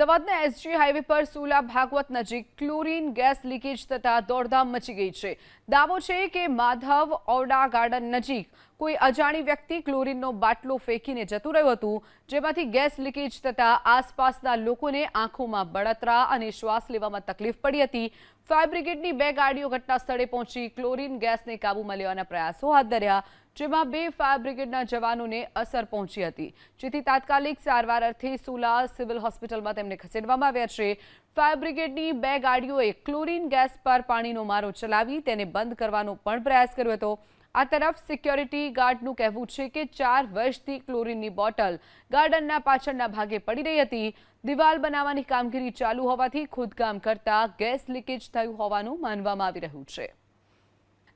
અમદાવાદના SG highway પર સુલા ભાગવત નજીક ક્લોરીન ગેસ લીકેજ થતા દોડધામ મચી ગઈ છે. દાવો છે કે માધવ ઓરડા ગાર્ડન નજીક કોઈ અજાણી વ્યક્તિ ક્લોરીનનો બાટલો ફેંકીને જતું રહ્યું હતું, જેમાંથી ગેસ લીકેજ થતા આસપાસના લોકોને આંખોમાં બળતરા અને શ્વાસ લેવામાં તકલીફ પડી હતી. ફાયર બ્રિગેડની બે ગાડીઓ ઘટના સ્થળે પહોંચી ક્લોરીન ગેસને કાબૂમાં લેવાના પ્રયાસો હાથ ધર્યા. જેમાં બે ફાયર બ્રિગેડના જવાનોને અસર પહોંચી હતી. જેથી તાત્કાલિક સારવાર અર્થે સુલા સિવિલ હોસ્પિટલમાં તેમને ખસેડવામાં આવ્યા છે. ફાયર બ્રિગેડની બે ગાડીઓએ ક્લોરીન ગેસ પર પાણીનો મારો ચલાવી તેને બંધ કરવાનો પણ પ્રયાસ કર્યો હતો. આ તરફ સિક્યોરિટી ગાર્ડનું કહેવું છે કે ચાર વર્ષથી ક્લોરીનની બોટલ ગાર્ડનના પાછળના ભાગે પડી રહી હતી. દિવાલ બનાવવાની કામગીરી ચાલુ હોવાથી ખોદકામ કરતા ગેસ લીકેજ થયું હોવાનું માનવામાં આવી રહ્યું છે.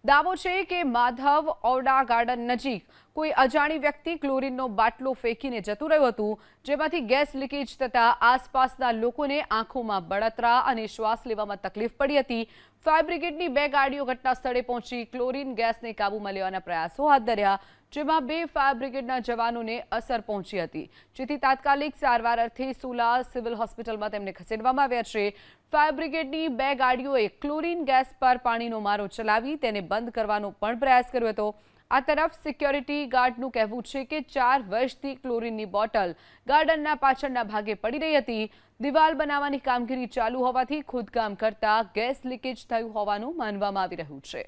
દાવો છે કે માધવ ઓરડા ગાર્ડન નજીક કોઈ અજાણી વ્યક્તિ ક્લોરીનનો બાટલો ફેંકીને જતું રહ્યું હતું, જેમાંથી ગેસ લીકેજ થતાં આસપાસના લોકોને આંખોમાં બળતરા અને શ્વાસ લેવામાં તકલીફ પડી હતી. ફાયર બ્રિગેડની બે ગાડીઓ ઘટના સ્થળે પહોંચી, ક્લોરીન ગેસને કાબૂમાં લેવાના પ્રયાસો હાથ ધર્યા, જેમાં બે ફાયર બ્રિગેડના જવાનોને અસર પહોંચી હતી. જેથી તાત્કાલિક સારવાર અર્થે સુલા સિવિલ હોસ્પિટલમાં તેમને ખસેડવામાં આવ્યા છે. ફાયર બ્રિગેડની બે ગાડીઓએ ક્લોરીન ગેસ પર પાણીનો મારો ચલાવી તેને બંધ કરવાનો પણ પ્રયાસ કર્યો હતો. આ તરફ સિક્યોરિટી ગાર્ડનું કહેવું છે કે ચાર વર્ષથી ક્લોરીનની બોટલ ગાર્ડનના પાછળના ભાગે પડી રહી હતી. દિવાલ બનાવવાની કામગીરી ચાલુ હોવાથી ખોદકામ કરતા ગેસ લીકેજ થયું હોવાનું માનવામાં આવી રહ્યું છે.